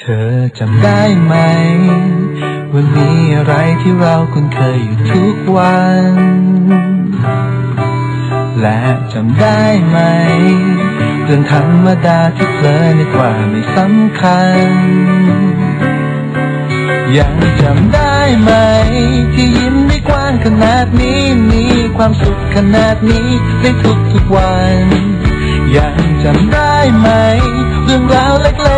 เธอจำได้ไหมว่ามีอะไรที่เราคุ้นเคยอยู่ทุกวัน และจำได้ไหม เรื่องธรรมดาที่เพลินนึกว่าไม่สำคัญ ยังจำได้ไหม ที่ยิ้มได้กว้างขนาดนี้มีความสุขขนาดนี้ในทุกทุกๆวัน ยังจำได้ไหม เรื่องราวเล็กๆ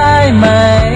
้